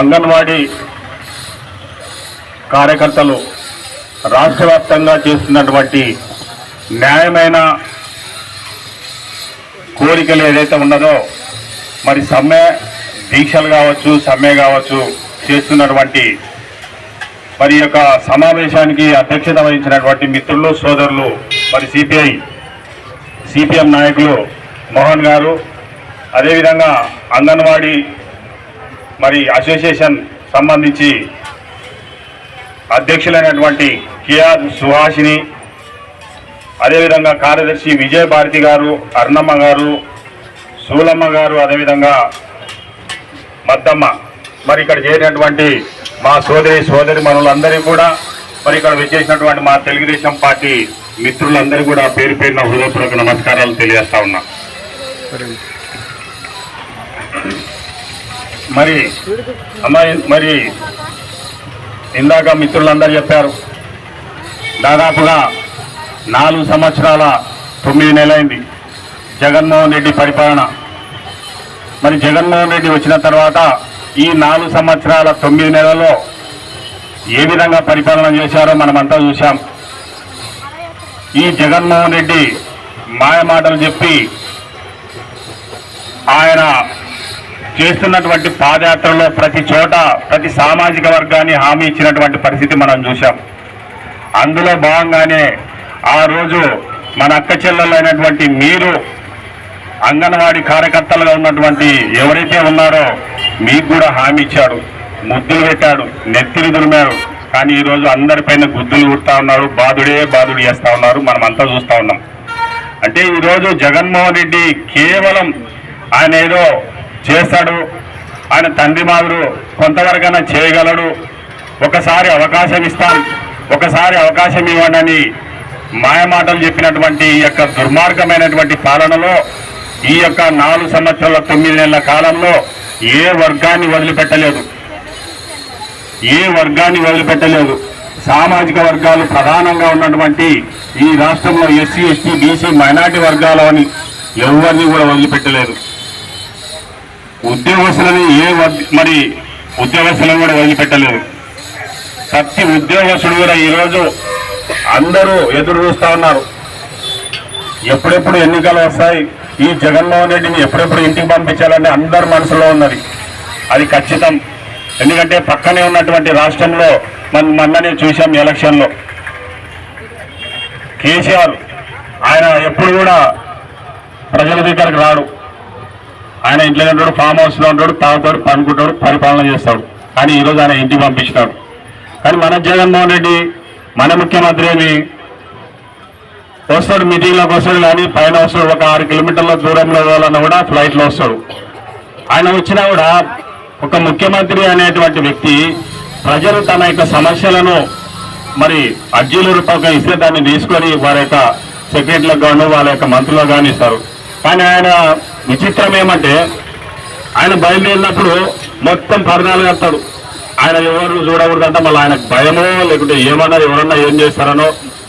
అంగన్వాడీ కార్యకర్తలు రాష్ట్ర వ్యాప్తంగా చేస్తున్నటువంటి న్యాయమైన కోరికలు ఏదైతే ఉన్నదో మరి సమ్మె దీక్షలు కావచ్చు సమ్మె కావచ్చు చేస్తున్నటువంటి మరి యొక్క సమావేశానికి అధ్యక్షత వహించినటువంటి మిత్రులు సోదరులు మరి సిపిఐ సిపిఎం నాయకులు మోహన్ గారు అదేవిధంగా అంగన్వాడీ మరి అసోసియేషన్ సంబంధించి అధ్యక్షులైనటువంటి కేఆర్ సుహాసిని అదేవిధంగా కార్యదర్శి విజయభారతి గారు అర్ణమ్మ గారు సూలమ్మ గారు అదేవిధంగా మద్దమ్మ. మరి ఇక్కడ చేరినటువంటి మా సోదరి సోదరి మనులందరికీ కూడా మరి ఇక్కడ విచ్చేసినటువంటి మా తెలుగుదేశం పార్టీ మిత్రులందరూ కూడా పేరు పేరున హృదయపూర్వక నమస్కారాలు తెలియజేస్తా ఉన్నా. మరి అమ్మాయి మరి ఇందాక మిత్రులందరూ చెప్పారు దాదాపుగా నాలుగు సంవత్సరాల తొమ్మిది నెలలైంది జగన్మోహన్ రెడ్డి పరిపాలన. మరి జగన్మోహన్ రెడ్డి వచ్చిన తర్వాత ఈ నాలుగు సంవత్సరాల తొమ్మిది నెలల్లో ఏ విధంగా పరిపాలన చేశారో మనమంతా చూశాం. ఈ జగన్మోహన్ రెడ్డి మాయ మాటలు చెప్పి ఆయన చేస్తున్నటువంటి పాదయాత్రలో ప్రతి చోట ప్రతి సామాజిక వర్గాన్ని హామీ ఇచ్చినటువంటి పరిస్థితి మనం చూశాం. అందులో భాగంగానే ఆ రోజు మన అక్క చెల్లెలైనటువంటి మీరు అంగన్వాడీ కార్యకర్తలుగా ఉన్నటువంటి ఎవరైతే ఉన్నారో మీకు కూడా హామీ ఇచ్చాడు. ముద్దులు పెట్టాడు. నెత్తిని దురిమారు కానీ ఈరోజు అందరిపైన గుద్దులు కుడతా ఉన్నారు. బాధుడే బాధుడు చేస్తూ ఉన్నారు. మనం అంతా చూస్తూ ఉన్నాం. అంటే ఈరోజు జగన్మోహన్ రెడ్డి కేవలం ఆయన ఏదో చేస్తాడు. ఆయన తండ్రి మాదిరు కొంతవరకైనా చేయగలడు. ఒకసారి అవకాశం ఇస్తాం. ఒకసారి అవకాశం ఇవ్వండి మాయమాటలు చెప్పినటువంటి ఈ యొక్క దుర్మార్గమైనటువంటి పాలనలో ఈ యొక్క నాలుగు సంవత్సరాల తొమ్మిది నెలల కాలంలో ఏ వర్గాన్ని వదిలిపెట్టలేదు. ఏ వర్గాన్ని వదిలిపెట్టలేదు. సామాజిక వర్గాలు ప్రధానంగా ఉన్నటువంటి ఈ రాష్ట్రంలో ఎస్సీ ఎస్టీ బీసీ మైనార్టీ వర్గాలని ఎవరిని కూడా వదిలిపెట్టలేదు. ఉద్యోగస్తులని ఏ మరి ఉద్యోగస్తులను కూడా వదిలిపెట్టలేదు. ప్రతి ఉద్యోగస్తుడు కూడా ఈరోజు అందరూ ఎదురు చూస్తూ ఉన్నారు. ఎప్పుడెప్పుడు ఎన్నికలు వస్తాయి? ఈ జగన్మోహన్ రెడ్డిని ఎప్పుడెప్పుడు ఇంటికి పంపించాలని అందరి మనసులో ఉన్నది. అది ఖచ్చితం. ఎందుకంటే పక్కనే ఉన్నటువంటి రాష్ట్రంలో మనం మొన్ననే చూసాం ఎలక్షన్లో. కేసీఆర్ ఆయన ఎప్పుడు కూడా ప్రజల దగ్గరకు రాడు. ఆయన ఇంట్లో ఉంటాడు ఫామ్ హౌస్లో ఉంటాడు తాగుతాడు పనుకుంటాడు పరిపాలన చేస్తాడు. కానీ ఈరోజు ఆయన ఇంటికి పంపించినాడు. కానీ మన జగన్మోహన్ రెడ్డి మన ముఖ్యమంత్రి ఏమి వస్తాడు మీటింగ్లోకి వస్తాడు కానీ పైన వస్తాడు ఒక ఆరు కిలోమీటర్ల దూరంలో పోవాలన్నా కూడా ఫ్లైట్లో వస్తాడు. ఆయన వచ్చినా కూడా ఒక ముఖ్యమంత్రి అనేటువంటి వ్యక్తి ప్రజలు తన యొక్క సమస్యలను మరి అర్జీల రూపంగా ఇస్తే దాన్ని తీసుకొని వారి యొక్క సెక్రటరీలకు గాను వాళ్ళ యొక్క మంత్రులకు కానీ ఇస్తారు. కానీ ఆయన విచిత్రం ఏమంటే ఆయన బయలుదేరినప్పుడు మొత్తం పరణాలు కడతాడు. ఆయన ఎవరు చూడకూడదంట మళ్ళీ ఆయనకు భయమో లేకుంటే ఏమన్నా ఎవరన్నా ఏం చేస్తారనో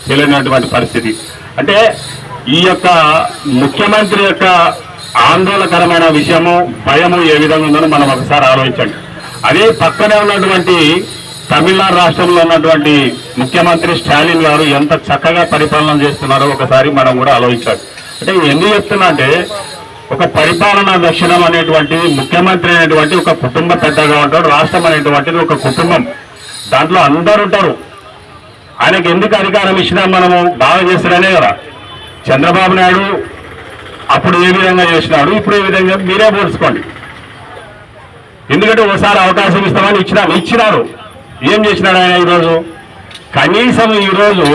తెలియనటువంటి పరిస్థితి. అంటే ఈ యొక్క ముఖ్యమంత్రి యొక్క ఆందోళనకరమైన విషయము భయము ఏ విధంగా ఉందని మనం ఒకసారి ఆలోచించండి. అదే పక్కనే ఉన్నటువంటి తమిళనాడు రాష్ట్రంలో ఉన్నటువంటి ముఖ్యమంత్రి స్టాలిన్ గారు ఎంత చక్కగా పరిపాలన చేస్తున్నారో ఒకసారి మనం కూడా ఆలోచించాలి. అంటే ఎందుకు చెప్తున్నా అంటే ఒక పరిపాలనా లక్షణం అనేటువంటి ముఖ్యమంత్రి అనేటువంటి ఒక కుటుంబ పెద్దగా ఉంటాడు రాష్ట్రం అనేటువంటిది ఒక కుటుంబం. దాంట్లో అందరు ఉంటారు. ఆయనకి ఎందుకు అధికారం ఇచ్చినా మనము బాగా చేస్తారనే కదా. చంద్రబాబు నాయుడు అప్పుడు ఏ విధంగా చేసినాడు ఇప్పుడు ఏ విధంగా మీరే పోల్చుకోండి. ఎందుకంటే ఒకసారి అవకాశం ఇస్తామని ఇచ్చినారు ఇచ్చినారు. ఏం చేసినాడు ఆయన ఈరోజు? కనీసం ఈరోజు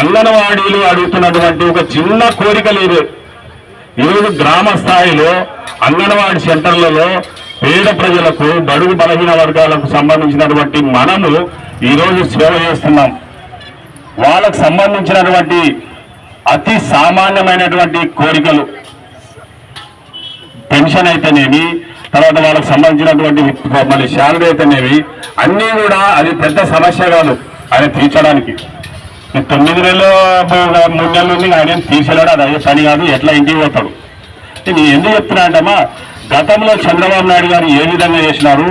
అంగన్వాడీలు అడుగుతున్నటువంటి ఒక చిన్న కోరిక లేదు. ఈరోజు గ్రామ స్థాయిలో అంగన్వాడీ సెంటర్లలో పేద ప్రజలకు బడుగు బలహీన వర్గాలకు సంబంధించినటువంటి మనము ఈరోజు సేవ చేస్తున్నాం. వాళ్ళకు సంబంధించినటువంటి అతి సామాన్యమైనటువంటి కోరికలు. పెన్షన్ అయితేనేమి తర్వాత వాళ్ళకు సంబంధించినటువంటి మళ్ళీ శాలరీ అయితేనేవి అన్నీ కూడా అది పెద్ద సమస్య కాదు. ఆయన తీర్చడానికి. తొమ్మిది నెలలు మూడు నెలలు నుండి ఆయన ఏం అది అదే పని కాదు ఎట్లా ఇంటికి పోతాడు అంటే నేను ఎందుకు చెప్తున్నా అంటమ్మా గతంలో చంద్రబాబు నాయుడు గారు ఏ విధంగా చేసినారు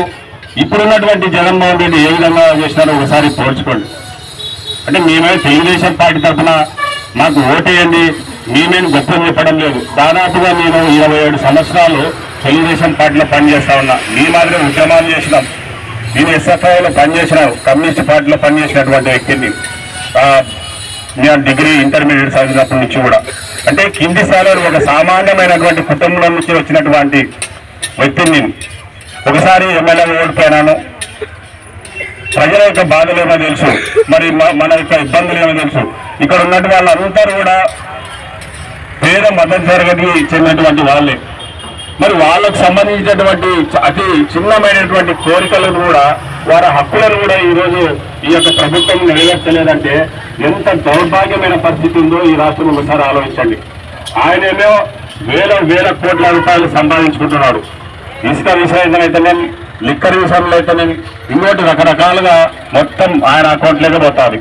ఇప్పుడున్నటువంటి జగన్మోహన్ రెడ్డి ఏ విధంగా చేసినారో ఒకసారి పోల్చుకోండి. అంటే మేమే తెలుగుదేశం పార్టీ తరఫున మాకు ఓటేయండి మేమేం గొప్పం చెప్పడం లేదు. దాదాపుగా నేను ఇరవై ఏడు సంవత్సరాలు తెలుగుదేశం పార్టీలో పనిచేస్తా ఉన్నా. మీ మాదిరి ఉద్యమాలు చేసినాం. నేను ఎస్ఎఫ్ఐలో పనిచేసిన కమ్యూనిస్ట్ పార్టీలో పనిచేసినటువంటి వ్యక్తిని నేను డిగ్రీ ఇంటర్మీడియట్ చదివినప్పటి నుంచి కూడా. అంటే కింది స్థాయిలో ఒక సామాన్యమైనటువంటి కుటుంబం నుంచి వచ్చినటువంటి వ్యక్తిని నేను ఒకసారి ఎమ్మెల్యే ఓడిపోయినాను. ప్రజల యొక్క బాధలు ఏమో తెలుసు మరి మన యొక్క ఇబ్బందులు ఏమో తెలుసు. ఇక్కడ ఉన్నటువంటి వాళ్ళందరూ కూడా పేద మద్దతు తరగతికి చెందినటువంటి వాళ్ళే. మరి వాళ్ళకు సంబంధించినటువంటి అతి చిన్నమైనటువంటి కోరికలను కూడా వారి హక్కులను కూడా ఈరోజు ఈ యొక్క ప్రభుత్వం నెరవేర్చలేదంటే ఎంత దౌర్భాగ్యమైన పరిస్థితి ఉందో ఈ రాష్ట్రం ఒకసారి ఆలోచించండి. ఆయనేమో వేల వేల కోట్ల రూపాయలు సంపాదించుకుంటున్నాడు. ఇసుక విషయం అయితేనేమి లిక్కర్ విషయంలో అయితేనేమి ఇంకోటి రకరకాలుగా మొత్తం ఆయన అకౌంట్లోకి పోతుంది.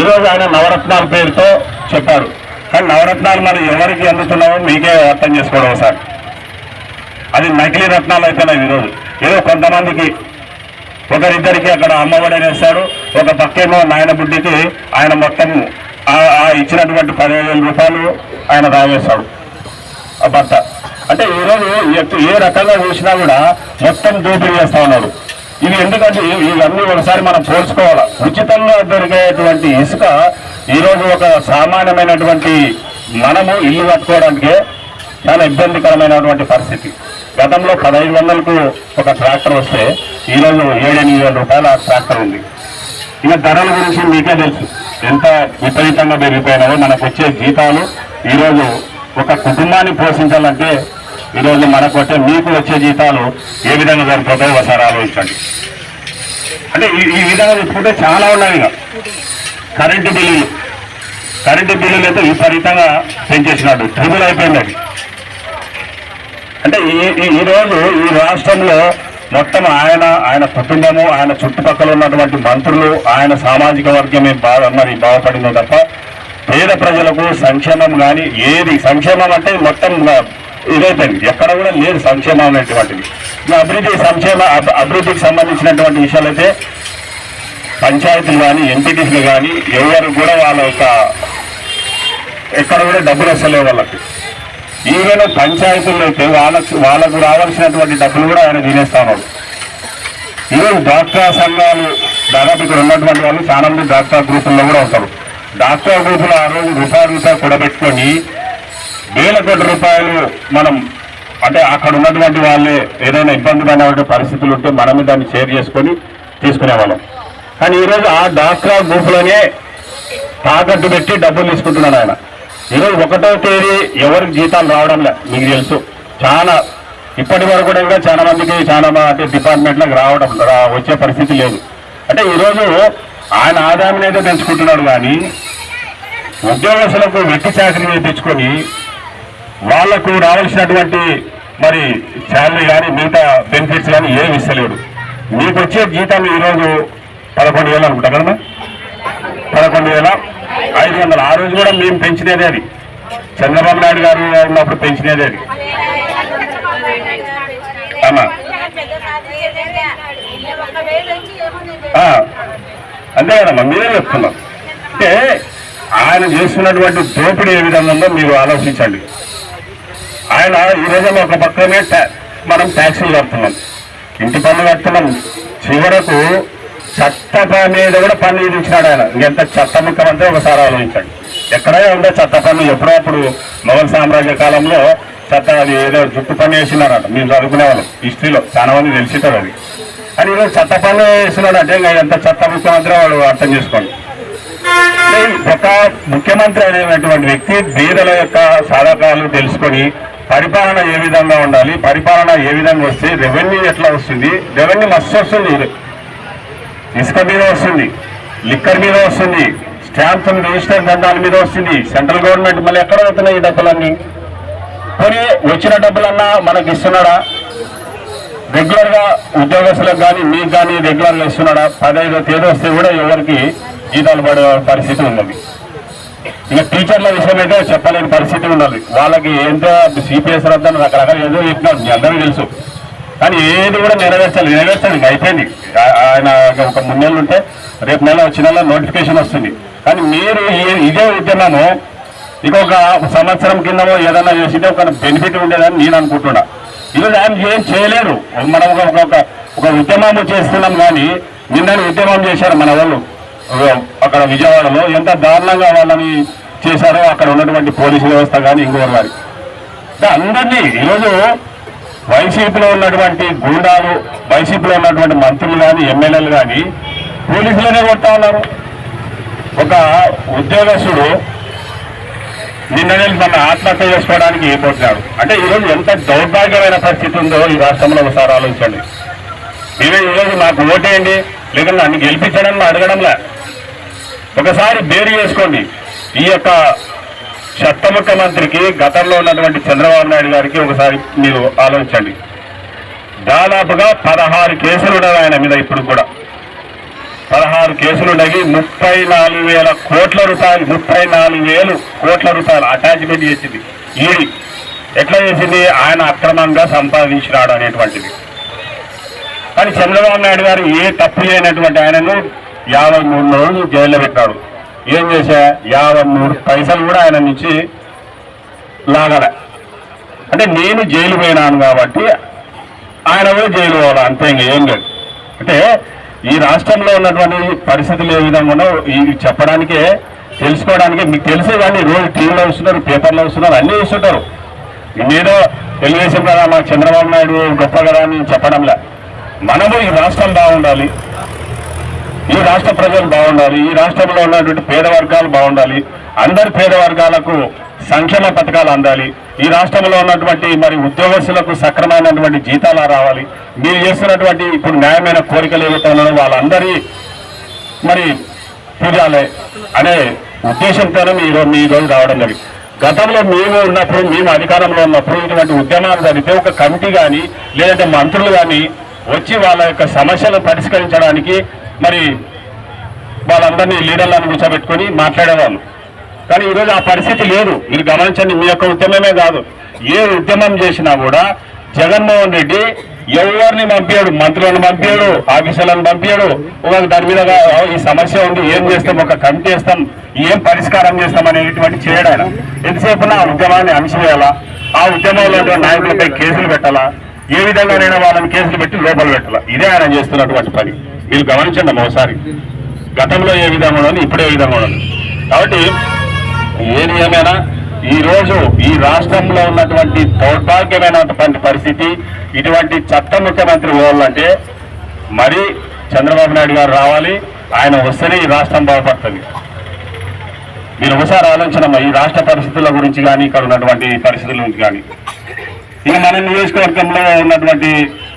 ఈరోజు ఆయన నవరత్నాల పేరుతో చెప్పారు. కానీ నవరత్నాలు మరి ఎవరికి అందుతున్నామో మీకే అర్థం చేసుకోవడం ఒకసారి. అది నకిలీ రత్నాలు అయిపోయినాయి ఈరోజు. ఏదో కొంతమందికి ఒకరిద్దరికి అక్కడ అమ్మఒడి అనేస్తాడు ఒక పక్కేమో నాయన బుడ్డికి ఆయన మొత్తం ఆ- ఇచ్చినటువంటి పదిహేను రూపాయలు ఆయన రావేస్తాడు ఆ భర్త. అంటే ఈరోజు ఎత్తు- ఏ రకంగా చూసినా కూడా మొత్తం దోపిడీ చేస్తా ఉన్నాడు. ఇవి ఎందుకంటే ఇవన్నీ ఒకసారి మనం పోల్చుకోవాలి. ఉచితంగా దొరికేటువంటి ఇసుక ఈరోజు ఒక సామాన్యమైనటువంటి మనము ఇల్లు కట్టుకోవడానికి చాలా ఇబ్బందికరమైనటువంటి పరిస్థితి. గతంలో పదహైదు వందలకు ఒక ట్రాక్టర్ వస్తే ఈరోజు ఏడెనిమిది వేల రూపాయల ట్రాక్టర్ ఉంది. ఇక ధరల గురించి మీకే తెలుసు. ఎంత విపరీతంగా పెరిగిపోయినాయో మనకు వచ్చే జీతాలు ఈరోజు ఒక కుటుంబాన్ని పోషించాలంటే ఈరోజు మనకు వచ్చే మీకు వచ్చే జీతాలు ఏ విధంగా సరిపోతాయో ఒకసారి ఆలోచించండి. అంటే ఈ ఈ విధంగా చూసుకుంటే చాలా ఉన్నాయి ఇక. కరెంటు బిల్లులు. కరెంటు బిల్లులు అయితే విపరీతంగా పెంచేసినాడు ట్రిబుల్ అయిపోయింది అది. అంటే ఈ ఈ- ఈ రోజు ఈ రాష్ట్రంలో మొత్తం ఆయన ఆయన కుటుంబము ఆయన చుట్టుపక్కల ఉన్నటువంటి మంత్రులు ఆయన సామాజిక వర్గమే బాగా మరి బాగుపడిందో తప్ప పేద ప్రజలకు సంక్షేమం కానీ ఏది సంక్షేమం అంటే మొత్తం ఇదైపోయింది. ఎక్కడ కూడా లేదు సంక్షేమం అనేటువంటిది. అభివృద్ధి సంక్షేమ అభివృద్ధికి సంబంధించినటువంటి విషయాలు అయితే పంచాయతీలు కానీ ఎంపీటీసీలు కానీ ఎవరు కూడా వాళ్ళ యొక్క ఎక్కడ కూడా డబ్బులు వస్తలేవు వాళ్ళకి. ఈవెన్ పంచాయతీల్లో అయితే వాళ్ళకు వాళ్ళకు రావాల్సినటువంటి డబ్బులు కూడా ఆయన తినేస్తా ఉన్నాడు. ఈరోజు డాక్టర్ సంఘాలు దాదాపు ఇక్కడ ఉన్నటువంటి వాళ్ళు చాలా మంది డాక్టర్ గ్రూపుల్లో కూడా ఉంటారు. డాక్టర్ గ్రూపులు ఆ రోజు రూపాయి రూపాయి కూడబెట్టుకొని వేల కోట్ల రూపాయలు మనం అంటే అక్కడ ఉన్నటువంటి వాళ్ళే ఏదైనా ఇబ్బందికరమైన పరిస్థితులు ఉంటే మనమే దాన్ని షేర్ చేసుకొని తీసుకునేవాళ్ళం. కానీ ఈరోజు ఆ డాక్టర్ గ్రూపులోనే తాకట్టు పెట్టి డబ్బులు తీసుకుంటున్నాడు ఆయన. ఈరోజు ఒకటో తేదీ ఎవరికి జీతాలు రావడం లే మీకు తెలుసు. చాలా ఇప్పటి వరకు కూడా ఇంకా చాలా మందికి చాలా అంటే డిపార్ట్మెంట్లకు రావడం వచ్చే పరిస్థితి లేదు. అంటే ఈరోజు ఆయన ఆదాయం అయితే పెంచుకుంటున్నాడు కానీ ఉద్యోగస్తులకు వెట్టి చాకరీ తెచ్చుకొని వాళ్ళకు రావాల్సినటువంటి మరి శాలరీ కానీ మిగతా బెనిఫిట్స్ కానీ ఏమి ఇస్తలేడు. మీకు వచ్చే జీతాన్ని ఈరోజు పదకొండు వేలు అనుకుంటా కదా ఐదు వందలు ఆ రోజు కూడా మేము పెంచినదే అది. చంద్రబాబు నాయుడు గారు ఉన్నప్పుడు పెంచినదే అది. అమ్మా. అంతే కదమ్మా మీరే చెప్తున్నాం అంటే ఆయన చేస్తున్నటువంటి దోపిడీ ఏ విధంగా ఉందో మీరు ఆలోచించండి. ఆయన ఈ రోజుల్లో ఒక పక్కనే మనం ట్యాక్సీలు కడుతున్నాం. ఇంటి పన్ను కడుతున్నాం. చివరకు చట్ట మీద కూడా పన్ను విధించినాడు ఆయన. ఎంత చట్ట ముఖ్యమంత్రి ఒకసారి ఆలోచించండి. ఎక్కడే ఉందో చట్ట పన్ను ఎప్పుడో అప్పుడు మొఘల్ సామ్రాజ్య కాలంలో చట్ట అది ఏదో జుట్టు పన్ను వేసినారట. మేము చదువుకునే వాళ్ళం. హిస్టరీలో చాలా మంది తెలిసిటారు అది. అని ఈరోజు చట్ట పన్ను వేసినాడు అంటే ఇంకా ఎంత చట్ట ముఖ్యమంత్రి వాడు అర్థం చేసుకోండి. ఒక ముఖ్యమంత్రి అనేటువంటి వ్యక్తి బీదల యొక్క సాధకాలు తెలుసుకొని పరిపాలన ఏ విధంగా ఉండాలి పరిపాలన ఏ విధంగా వస్తే రెవెన్యూ ఎట్లా వస్తుంది రెవెన్యూ మస్తు వస్తుంది. ఇసుక మీద వస్తుంది. లిక్కర్ మీద వస్తుంది. స్టాంప్ రిజిస్టర్ దండాల మీద వస్తుంది. సెంట్రల్ గవర్నమెంట్ మళ్ళీ ఎక్కడ అవుతున్నాయి ఈ డబ్బులన్నీ? పోనీ వచ్చిన డబ్బులన్నా మనకి ఇస్తున్నాడా? రెగ్యులర్గా ఉద్యోగస్తులకు కానీ మీకు కానీ రెగ్యులర్గా ఇస్తున్నాడా? పదహైదో తేదీ వస్తే కూడా ఎవరికి జీతాలు పడే పరిస్థితి ఉన్నది. ఇక టీచర్ల విషయం అయితే చెప్పలేని పరిస్థితి ఉన్నది. వాళ్ళకి ఏంటో సిపిఎస్ రద్దని రకరకాల ఏదో చెప్పినారు. మీ అందరూ తెలుసు. కానీ ఏది కూడా నెరవేర్చాలి నెరవేర్చండి అయిపోయింది. ఆయన ఒక మూడు నెలలు ఉంటే రేపు నెల వచ్చిన నెల నోటిఫికేషన్ వస్తుంది. కానీ మీరు ఇదే ఉద్యమము ఇంకొక సంవత్సరం కిందమో ఏదైనా చేసింటే ఒక బెనిఫిట్ ఉండేదని నేను అనుకుంటున్నా. ఈరోజు ఆయన ఏం చేయలేరు. మనం ఒక ఒక- ఒక ఉద్యమం చేస్తున్నాం కానీ నిన్న ఉద్యమం చేశారు మన వాళ్ళు. అక్కడ విజయవాడలో ఎంత దారుణంగా వాళ్ళని చేశారో అక్కడ ఉన్నటువంటి పోలీసు వ్యవస్థ కానీ ఇంకోరు వారి అంటే అందరినీ ఈరోజు వైసీపీలో ఉన్నటువంటి గూండాలు వైసీపీలో ఉన్నటువంటి మంత్రులు కానీ ఎమ్మెల్యేలు కానీ పోలీసులనే కొడతా ఉన్నారు. ఒక ఉద్యోగస్తుడు నిన్ననే మన ఆత్మహత్య చేసుకోవడానికి ఏర్పడుతున్నాడు అంటే ఈరోజు ఎంత దౌర్భాగ్యమైన పరిస్థితి ఉందో ఈ రాష్ట్రంలో ఒకసారి ఆలోచించండి. మీరే ఈరోజు నాకు ఓటేయండి లేదంటే నన్ను గెలిపించడం అడగడంలా. ఒకసారి బేరు చేసుకోండి. ఈ యొక్క చెత్త ముఖ్యమంత్రికి గతంలో ఉన్నటువంటి చంద్రబాబు నాయుడు గారికి ఒకసారి మీరు ఆలోచించండి. దాదాపుగా పదహారు కేసులు ఉండవు ఆయన మీద ఇప్పుడు కూడా. పదహారు కేసులు ఉన్నాయి ముప్పై నాలుగు వేల కోట్ల రూపాయలు ముప్పై నాలుగు వేలు కోట్ల రూపాయలు అటాచ్మెంట్ చేసింది ఈడీ. ఎట్లా చేసింది? ఆయన అక్రమంగా సంపాదించినాడు అనేటువంటిది. కానీ చంద్రబాబు నాయుడు గారు ఏ తప్పు లేనటువంటి ఆయనను యాభై మూడు రోజులు జైల్లో పెట్టాడు ఏం చేశా? యాభై మూడు పైసలు కూడా ఆయన నుంచి లాగల. అంటే నేను జైలు పోయినాను కాబట్టి ఆయన కూడా జైలు పోవాలి? అంతే ఏం లేదు. అంటే ఈ రాష్ట్రంలో ఉన్నటువంటి పరిస్థితులు ఏ విధంగా ఇవి చెప్పడానికే తెలుసుకోవడానికి మీకు తెలిసే కానీ రోజు టీవీలో వస్తున్నారు పేపర్లో వస్తున్నారు అన్నీ చూస్తుంటారు. మీదో తెలుగుదేశం కదా మా చంద్రబాబు నాయుడు గొప్ప కదా అని చెప్పడంలే. మనము ఈ రాష్ట్రం బాగుండాలి. ఈ రాష్ట్ర ప్రజలు బాగుండాలి ఈ రాష్ట్రంలో ఉన్నటువంటి పేద వర్గాలు బాగుండాలి అందరి పేద వర్గాలకు సంక్షేమ పథకాలు అందాలి ఈ రాష్ట్రంలో ఉన్నటువంటి మరి ఉద్యోగస్తులకు సక్రమైనటువంటి జీతాలు రావాలి మీరు చేస్తున్నటువంటి ఇప్పుడు న్యాయమైన కోరికలు ఏవైతే ఉన్నాయో వాళ్ళందరి మరి పూజాలే అనే ఉద్దేశంతోనే మీరు మీ రోజు రావడం జరిగింది. గతంలో మేము ఉన్నప్పుడు మేము అధికారంలో ఉన్నప్పుడు ఇటువంటి ఉద్యమాలు జరిగితే ఒక కమిటీ కానీ లేదంటే మంత్రులు కానీ వచ్చి వాళ్ళ యొక్క సమస్యలు పరిష్కరించడానికి మరి వాళ్ళందరినీ లీడర్లను కూర్చోబెట్టుకొని మాట్లాడేవాళ్ళు. కానీ ఈరోజు ఆ పరిస్థితి లేదు. మీరు గమనించండి మీ యొక్క ఉద్యమమే కాదు. ఏ ఉద్యమం చేసినా కూడా జగన్మోహన్ రెడ్డి ఎవరిని పంపించాడు మంత్రులను పంపించాడు ఆఫీసర్లను పంపించాడు ఒక దాని మీద ఈ సమస్య ఉంది ఏం చేస్తాం ఒక కమిటీ చేస్తాం ఏం పరిష్కారం చేస్తాం అనేటువంటి చేయడాయన ఎంతసేపు ఆ ఉద్యమాన్ని అణిచివేయాలా? ఆ ఉద్యమంలో నాయకులపై కేసులు పెట్టాలా? ఏ విధంగానైనా వాళ్ళని కేసులు పెట్టి లోపల పెట్టాలా? ఇదే ఆయన చేస్తున్నటువంటి పని. మీరు గమనించండి అమ్మ ఒకసారి. గతంలో ఏ విధంగా ఉండదు ఇప్పుడే ఏ విధంగా ఉండదు. కాబట్టి ఏది ఏమైనా ఈరోజు ఈ రాష్ట్రంలో ఉన్నటువంటి దౌర్భాగ్యమైనటువంటి పరిస్థితి ఇటువంటి చట్ట ముఖ్యమంత్రి పోవాలంటే మరి చంద్రబాబు నాయుడు గారు రావాలి ఆయన వస్తేనే ఈ రాష్ట్రం బాగుపడుతుంది. మీరు ఒకసారి ఆలోచన ఈ రాష్ట్ర పరిస్థితుల గురించి కానీ ఇక్కడ ఉన్నటువంటి పరిస్థితుల గురించి కానీ. ఇక మన నియోజకవర్గంలో ఉన్నటువంటి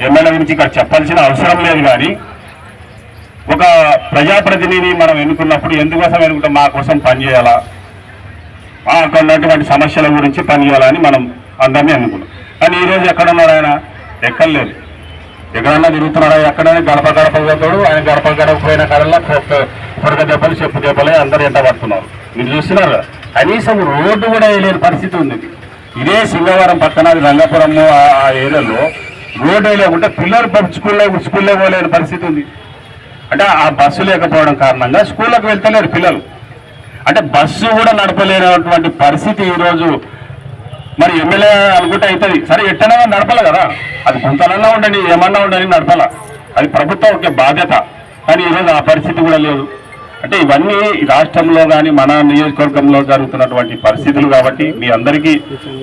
ఎమ్మెల్యే గురించి ఇక్కడ చెప్పాల్సిన అవసరం లేదు కానీ ఒక ప్రజాప్రతినిధిని మనం ఎన్నుకున్నప్పుడు ఎందుకోసం ఎన్నుకుంటాం? మా కోసం పనిచేయాలా? మాకు ఉన్నటువంటి సమస్యల గురించి పనిచేయాలని మనం అందరినీ అనుకున్నాం కానీ ఈరోజు ఎక్కడ ఉన్నాడు ఆయన? ఎక్కర్లేదు ఎక్కడన్నా తిరుగుతున్నారా ఎక్కడైనా గడప గడప పోతాడు. ఆయన గడప గడప పోయిన కాలంలో పొరగ దెబ్బలు చెప్పు దెబ్బలే అందరూ ఎంత పడుతున్నారు. మీరు చూస్తున్నారు కనీసం రోడ్డు కూడా వేయలేని పరిస్థితి ఉంది. ఇదే సింగవరం పక్కన అది ఆ ఏరియాలో రోడ్డు వేయలేకుంటే పిల్లలు ప- స్కూల్లో స్కూల్లో పోలేని పరిస్థితి ఉంది. అంటే ఆ బస్సు లేకపోవడం కారణంగా స్కూళ్ళకు వెళ్తలేరు పిల్లలు. అంటే బస్సు కూడా నడపలేనటువంటి పరిస్థితి ఈరోజు మరి ఎమ్మెల్యే అనుకుంటే అవుతుంది. సరే ఎట్టనగా నడపాలి కదా. అది కొంతనన్నా ఉండని ఏమన్నా ఉండని నడపాల. అది ప్రభుత్వం ఒక బాధ్యత. కానీ ఈరోజు ఆ పరిస్థితి కూడా లేదు. అంటే ఇవన్నీ రాష్ట్రంలో కానీ మన నియోజకవర్గంలో జరుగుతున్నటువంటి పరిస్థితులు కాబట్టి మీ అందరికీ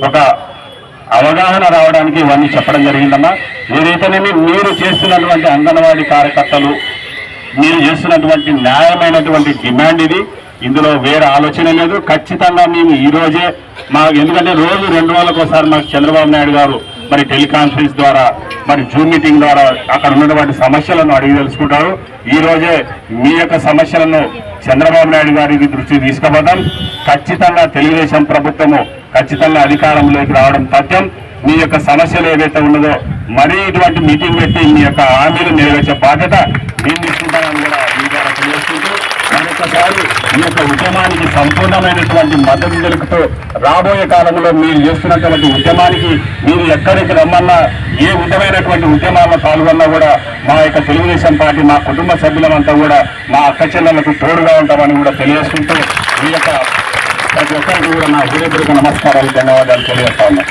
ఒక అవగాహన రావడానికి ఇవన్నీ చెప్పడం జరిగిందమ్మా. ఏదైతేనేమి మీరు చేస్తున్నటువంటి అంగన్వాడీ కార్యకర్తలు మీరు చేస్తున్నటువంటి న్యాయమైనటువంటి డిమాండ్ ఇది. ఇందులో వేరే ఆలోచన లేదు. ఖచ్చితంగా మేము ఈ రోజే మా ఎందుకంటే రోజు రెండు రోజులకు ఒకసారి మాకు చంద్రబాబు నాయుడు గారు మరి టెలికాన్ఫరెన్స్ ద్వారా మరి జూమ్ మీటింగ్ ద్వారా అక్కడ ఉన్నటువంటి సమస్యలను అడిగి తెలుసుకుంటారు. ఈ రోజే మీ యొక్క సమస్యలను చంద్రబాబు నాయుడు గారికి దృష్టి తీసుకుపోతాం. ఖచ్చితంగా తెలుగుదేశం ప్రభుత్వము ఖచ్చితంగా అధికారంలోకి రావడం తథ్యం. మీ యొక్క సమస్యలు ఏవైతే ఉన్నదో మరీ ఇటువంటి మీటింగ్ పెట్టి మీ యొక్క హామీలు నెరవేర్చే బాధ్యత నేను తీసుకుంటానని కూడా మీ ద్వారా తెలియజేసుకుంటూ మరొకసారి ఈ యొక్క ఉద్యమానికి సంపూర్ణమైనటువంటి మద్దతు తెలుపుతూ రాబోయే కాలంలో మీరు చేస్తున్నటువంటి ఉద్యమానికి మీరు ఎక్కడికి రమ్మన్నా ఏ విధమైనటువంటి ఉద్యమాల్లో పాల్గొన్నా కూడా మా యొక్క తెలుగుదేశం పార్టీ మా కుటుంబ సభ్యులమంతా కూడా మా అక్క చెల్లెలకు తోడుగా ఉంటామని కూడా తెలియజేసుకుంటూ ఈ యొక్క ప్రతి ఒక్కరికి కూడా నా హృదయపూర్వక నమస్కారాలు ధన్యవాదాలు తెలియజేస్తా ఉన్నాను.